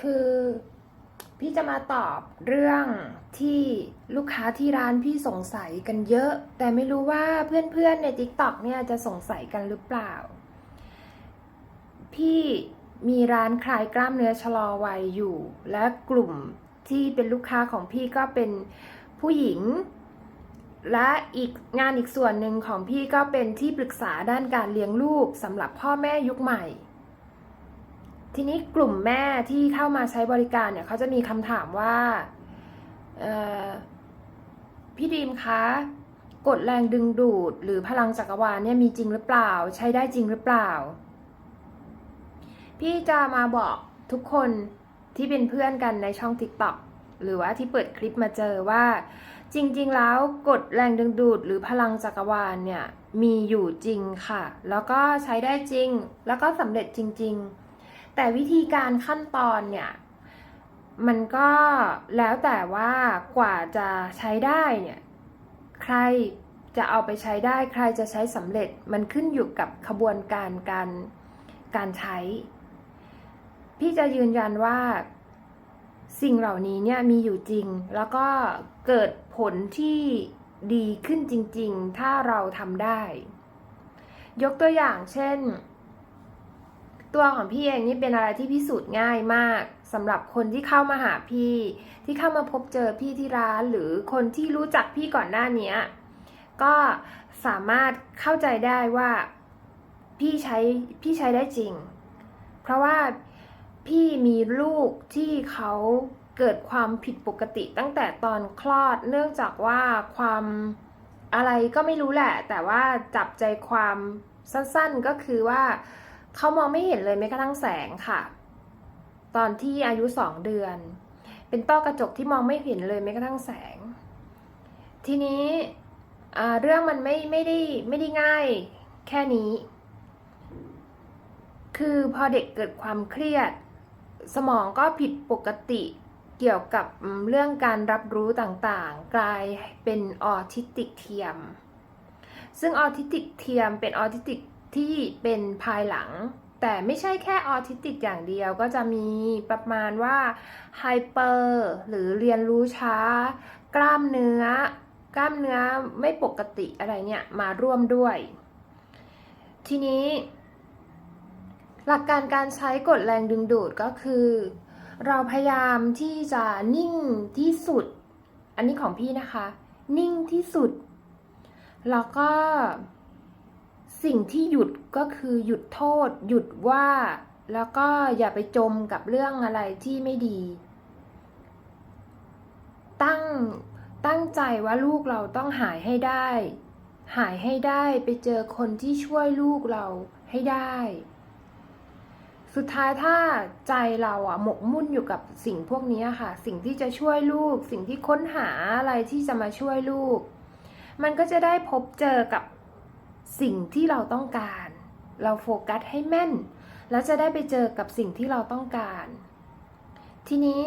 คือพี่จะมาตอบเรื่องที่ลูกค้าที่ร้านพี่สงสัยกันเยอะ แต่ไม่รู้ว่าเพื่อนๆใน TikTok เนี่ยจะสงสัยกันหรือเปล่า พี่มีร้านคลายกล้ามเนื้อชะลอวัยอยู่ และกลุ่มที่เป็นลูกค้าของพี่ก็เป็นผู้หญิง และอีกงานอีกส่วนหนึ่งของพี่ก็เป็นที่ปรึกษาด้านการเลี้ยงลูกสำหรับพ่อแม่ยุคใหม่ ทีนี้กลุ่มแม่ที่เข้ามาใช้บริการเนี่ยเขาจะมีคำถามว่าพี่ดีมคะกดแรงดึงดูดหรือพลังจักรวาลเนี่ยมีจริงหรือเปล่า ใช้ได้จริงหรือเปล่า พี่จะมาบอกทุกคนที่เป็นเพื่อนกันในช่อง TikTok หรือว่าที่เปิดคลิปมาเจอว่า จริง ๆ แล้วกฎแรงดึงดูดหรือพลังจักรวาลเนี่ยมีอยู่จริงค่ะ แล้วก็ใช้ได้จริง แล้วก็สำเร็จจริง ๆ แต่วิธีการขั้นตอนเนี่ยมันก็แล้วแต่ว่ากว่าจะใช้ได้เนี่ยใครจะเอาไปใช้ได้ใครจะใช้สำเร็จมันขึ้นอยู่กับขบวนการการการใช้ พี่จะยืนยันว่าสิ่งเหล่านี้เนี่ยมีอยู่จริง แล้วก็เกิดผลที่ดีขึ้นจริง ๆ ถ้าเราทำได้ ยกตัวอย่างเช่น ตัวของพี่เองนี่เป็นอะไรที่พิสูจน์ง่ายมากสำหรับคนที่เข้ามาหาพี่ ที่เข้ามาพบเจอพี่ที่ร้านหรือคนที่รู้จักพี่ก่อนหน้านี้ก็สามารถเข้าใจได้ว่าพี่ใช้พี่ใช้ได้จริง เพราะว่าพี่มีลูกที่เขาเกิดความผิดปกติตั้งแต่ตอนคลอด เนื่องจากว่าความอะไรก็ไม่รู้แหละ แต่ว่าจับใจความสั้นๆก็คือว่า เขามองไม่เห็นเลยแม้กระทั่งแสงค่ะ ตอนที่อายุสองเดือน เป็นต้อกระจกที่มองไม่เห็นเลยแม้กระทั่งแสง ทีนี้เรื่องมันไม่ไม่ได้ไม่ได้ง่ายแค่นี้ คือพอเด็กเกิดความเครียด สมองก็ผิดปกติเกี่ยวกับเรื่องการรับรู้ต่างๆ กลายเป็นออทิสติกเทียม ซึ่งออทิสติกเทียมเป็นออทิสติก ที่เป็นภายหลัง แต่ไม่ใช่แค่ออทิสติกอย่างเดียวก็จะมีประมาณว่าไฮเปอร์หรือเรียนรู้ช้า กล้ามเนื้อกล้ามเนื้อไม่ปกติอะไรเนี่ยมาร่วมด้วย ทีนี้ หลักการการใช้กฎแรงดึงดูดก็คือ เราพยายามที่จะนิ่งที่สุด อันนี้ของพี่นะคะ นิ่งที่สุด แล้วก็ สิ่งที่หยุดก็คือหยุดโทษ หยุดว่า แล้วก็อย่าไปจมกับเรื่องอะไรที่ไม่ดี ตั้งตั้งใจว่าลูกเราต้องหายให้ได้ หายให้ได้ไปเจอคนที่ช่วยลูกเราให้ได้ สุดท้ายถ้าใจเราอะหมกมุ่นอยู่กับสิ่งพวกนี้ค่ะ สิ่งที่จะช่วยลูก สิ่งที่ค้นหาอะไรที่จะมาช่วยลูก มันก็จะได้พบเจอกับ สิ่งที่เราต้องการ เราโฟกัสให้แม่น แล้วจะได้ไปเจอกับสิ่งที่เราต้องการ ทีนี้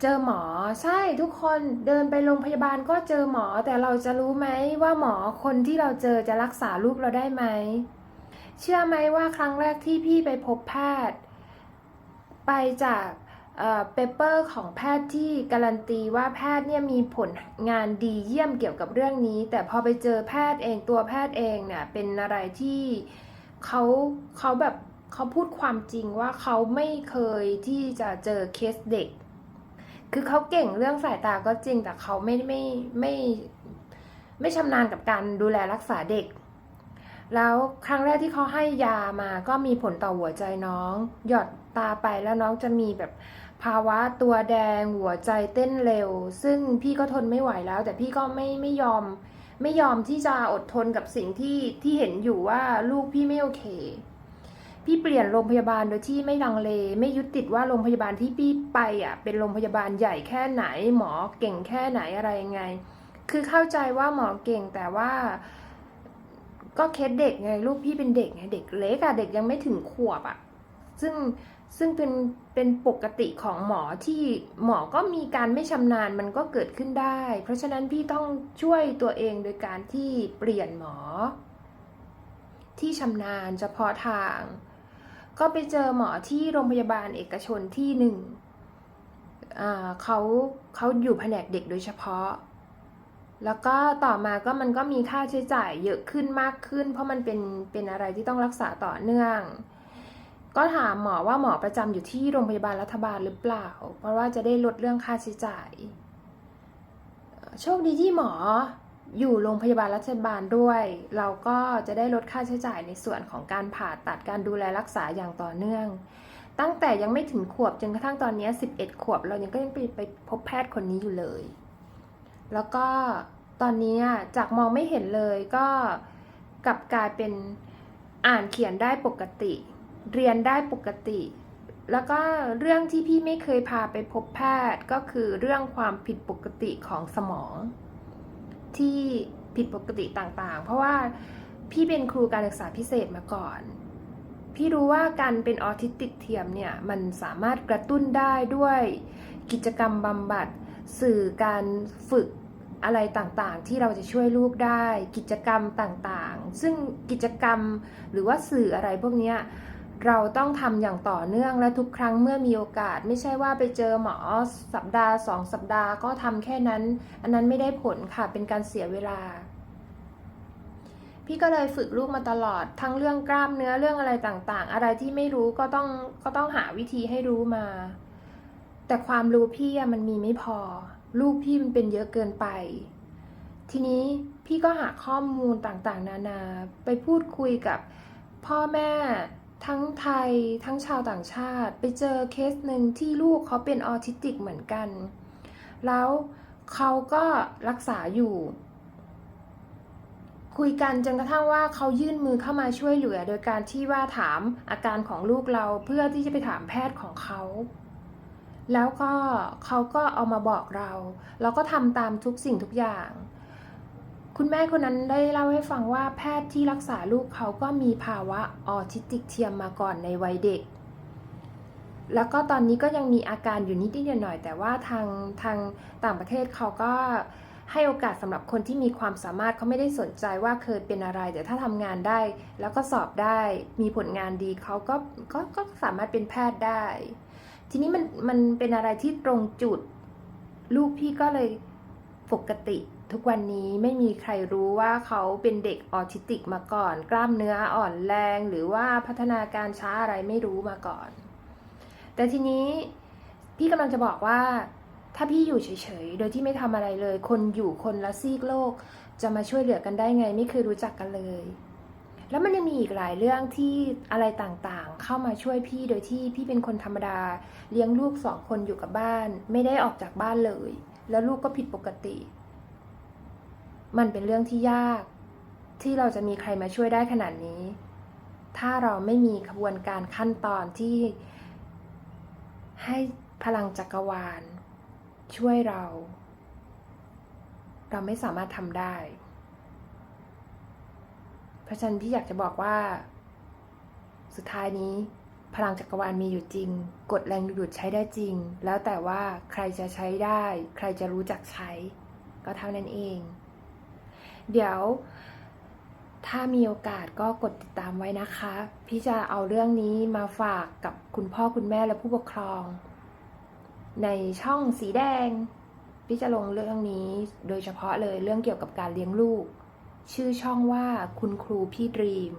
เจอหมอใช่ทุกคนเดินไปโรงพยาบาลก็เจอหมอแต่เราจะรู้ไหมว่าหมอคนที่เราเจอจะรักษาลูกเราได้ไหม เชื่อไหมว่าครั้งแรกที่พี่ไปพบแพทย์ ไปจาก เปเปอร์ของแพทย์ที่การันตีว่าแพทย์เนี่ยมีผลงานดีเยี่ยมเกี่ยวกับเรื่องนี้ แต่พอไปเจอแพทย์เองตัวแพทย์เองเนี่ยเป็นอะไรที่เขาเขาแบบเขาพูดความจริงว่าเขาไม่เคยที่จะเจอเคสเด็ก คือเขาเก่งเรื่องสายตาก็จริงแต่เขาไม่ไม่ไม่ไม่ชำนาญกับการดูแลรักษาเด็ก แล้วครั้งแรกที่เขาให้ยามาก็มีผลต่อหัวใจน้อง หยอด ตาไปแล้วน้องจะมีแบบภาวะตัวแดงหัวใจเต้นเร็ว ซึ่งพี่ก็ทนไม่ไหวแล้ว แต่พี่ก็ไม่ไม่ยอม ไม่ยอมที่จะอดทนกับสิ่งที่ที่เห็นอยู่ว่าลูกพี่ไม่โอเค พี่เปลี่ยนโรงพยาบาลโดยที่ไม่ลังเล ไม่ยึดติดว่าโรงพยาบาลที่พี่ไปอะเป็นโรงพยาบาลใหญ่แค่ไหน หมอเก่งแค่ไหนอะไรยังไง คือเข้าใจว่าหมอเก่งแต่ว่าก็เคสเด็กไงลูกพี่เป็นเด็กไงเด็กเล็กอะเด็กยังไม่ถึงขวบอะซึ่ง ซึ่งเป็นเป็นปกติของหมอที่หมอก็มีการไม่ชำนาญมันก็เกิดขึ้นได้ เพราะฉะนั้นพี่ต้องช่วยตัวเองโดยการที่เปลี่ยนหมอ ที่ชำนาญเฉพาะทาง ก็ไปเจอหมอที่โรงพยาบาลเอกชนที่หนึ่งเขาเขาอยู่แผนกเด็กโดยเฉพาะ แล้วก็ต่อมาก็มันก็มีค่าใช้จ่ายเยอะขึ้นมากขึ้น เพราะมันเป็นเป็นอะไรที่ต้องรักษาต่อเนื่อง ก็ถามหมอว่าหมอประจำอยู่ที่โรงพยาบาลรัฐบาลหรือเปล่า เพราะว่าจะได้ลดเรื่องค่าใช้จ่าย โชคดีที่หมออยู่โรงพยาบาลรัฐบาลด้วย เราก็จะได้ลดค่าใช้จ่ายในส่วนของการผ่าตัดการดูแลรักษาอย่างต่อเนื่อง ตั้งแต่ยังไม่ถึงขวบจนกระทั่งตอนนี้ 11 ขวบ เรายังก็ยังไปไปพบแพทย์คนนี้อยู่เลย แล้วก็ตอนนี้จากมองไม่เห็นเลยก็กลับกลายเป็นอ่านเขียนได้ปกติ เรียนได้ปกติ แล้วก็เรื่องที่พี่ไม่เคยพาไปพบแพทย์ก็คือเรื่องความผิดปกติของสมอง ที่ผิดปกติต่างๆ เพราะว่าพี่เป็นครูการศึกษาพิเศษมาก่อน พี่รู้ว่าการเป็นออทิสติกเทียมเนี่ยมันสามารถกระตุ้นได้ด้วยกิจกรรมบำบัดสื่อการฝึกอะไรต่างๆ ที่เราจะช่วยลูกได้ กิจกรรมต่างๆ ซึ่งกิจกรรมหรือว่าสื่ออะไรพวกนี้ เราต้องทำอย่างต่อเนื่องและทุกครั้งเมื่อมีโอกาส ไม่ใช่ว่าไปเจอหมอสัปดาห์สองสัปดาห์ก็ทำแค่นั้น อันนั้นไม่ได้ผลค่ะเป็นการเสียเวลา พี่ก็เลยฝึกลูกมาตลอด ทั้งเรื่องกล้ามเนื้อเรื่องอะไรต่างๆ อะไรที่ไม่รู้ก็ต้องก็ต้องหาวิธีให้รู้มา แต่ความรู้พี่มันมีไม่พอ ลูกพี่มันเป็นเยอะเกินไป ทีนี้พี่ก็หาข้อมูลต่างๆ นานา ไปพูดคุยกับพ่อแม่ ทั้งไทยทั้งชาวต่างชาติ ไปเจอเคสหนึ่งที่ลูกเขาเป็นออทิสติกเหมือนกัน แล้วเขาก็รักษาอยู่ คุยกันจนกระทั่งว่าเขายื่นมือเข้ามาช่วยเหลือ โดยการที่ว่าถามอาการของลูกเราเพื่อที่จะไปถามแพทย์ของเขา แล้วก็เขาก็เอามาบอกเรา เราก็ทำตามทุกสิ่งทุกอย่าง คุณแม่คนนั้นได้เล่าให้ฟังว่าแพทย์ที่รักษาลูกเขาก็มีภาวะออทิสติกเทียมมาก่อนในวัยเด็ก แล้วก็ตอนนี้ก็ยังมีอาการอยู่นิดๆหน่อย แต่ว่าทางทางต่างประเทศเขาก็ให้โอกาสสำหรับคนที่มีความสามารถเขาไม่ได้สนใจว่าเคยเป็นอะไร แต่ถ้าทำงานได้ แล้วก็สอบได้มีผลงานดีเขาก็ก็ก็สามารถเป็นแพทย์ได้ ทีนี้มันมันเป็นอะไรที่ตรงจุด ลูกพี่ก็เลยปกติ ทุกวันนี้ไม่มีใครรู้ว่าเขาเป็นเด็กออทิสติกมาก่อน กล้ามเนื้ออ่อนแรง หรือว่าพัฒนาการช้าอะไรไม่รู้มาก่อน แต่ทีนี้พี่กำลังจะบอกว่า ถ้าพี่อยู่เฉยๆ โดยที่ไม่ทำอะไรเลย คนอยู่คนละซีกโลก จะมาช่วยเหลือกันได้ไง ไม่เคยรู้จักกันเลย แล้วมันยังมีอีกหลายเรื่องที่อะไรต่างๆ เข้ามาช่วยพี่โดยที่พี่เป็นคนธรรมดา เลี้ยงลูกสองคนอยู่กับบ้าน ไม่ได้ออกจากบ้านเลย แล้วลูกก็ผิดปกติ มันเป็นเรื่องที่ยาก ที่เราจะมีใครมาช่วยได้ขนาดนี้ ถ้าเราไม่มีขบวนการขั้นตอนที่ให้พลังจักรวาล ช่วยเรา เราไม่สามารถทำได้ เพราะฉะนั้นพี่อยากจะบอกว่า สุดท้ายนี้ พลังจักรวาลมีอยู่จริง กฎแรงดึงดูดใช้ได้จริง แล้วแต่ว่าใครจะใช้ได้ ใครจะรู้จักใช้ ก็เท่านั้นเอง เดี๋ยว ถ้ามีโอกาสก็กดติดตามไว้นะคะ พี่จะเอาเรื่องนี้มาฝากกับคุณพ่อคุณแม่และผู้ปกครอง ในช่องสีแดง พี่จะลงเรื่องนี้โดยเฉพาะเลยเรื่องเกี่ยวกับการเลี้ยงลูก ชื่อช่องว่าคุณครูพี่ดรีม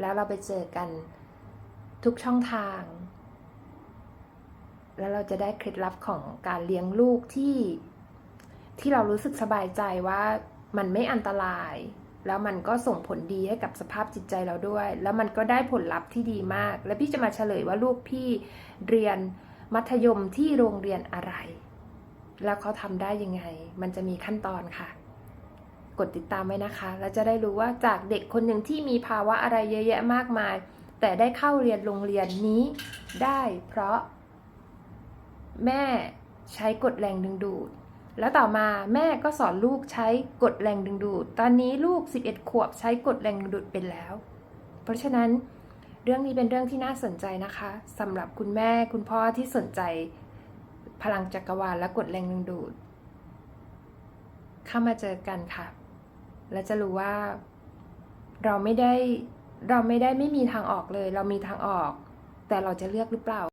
แล้วเราไปเจอกันทุกช่องทางแล้วเราจะได้เคล็ดลับของการเลี้ยงลูกที่ที่เรารู้สึกสบายใจว่า มันไม่อันตราย แล้วมันก็ส่งผลดีให้กับสภาพจิตใจเราด้วย แล้วมันก็ได้ผลลัพธ์ที่ดีมาก และพี่จะมาเฉลยว่าลูกพี่เรียนมัธยมที่โรงเรียนอะไร แล้วเขาทำได้ยังไง มันจะมีขั้นตอนค่ะ กดติดตามไว้นะคะ แล้วจะได้รู้ว่าจากเด็กคนหนึ่งที่มีภาวะอะไรเยอะแยะมากมาย แต่ได้เข้าเรียนโรงเรียนนี้ได้เพราะแม่ใช้กฎแรงดึงดูด แล้วต่อมาแม่ก็สอนลูกใช้กฎแรงดึงดูด ตอนนี้ลูก 11 ขวบใช้กฎแรงดึงดูดเป็นแล้ว เพราะฉะนั้นเรื่องนี้เป็นเรื่องที่น่าสนใจนะคะสำหรับคุณแม่คุณพ่อที่สนใจ พลังจักรวาลและกฎแรงดึงดูด เข้ามาเจอกันค่ะ และจะรู้ว่าเราไม่ได้เราไม่ได้ไม่มีทางออกเลย เรามีทางออก แต่เราจะเลือกหรือเปล่า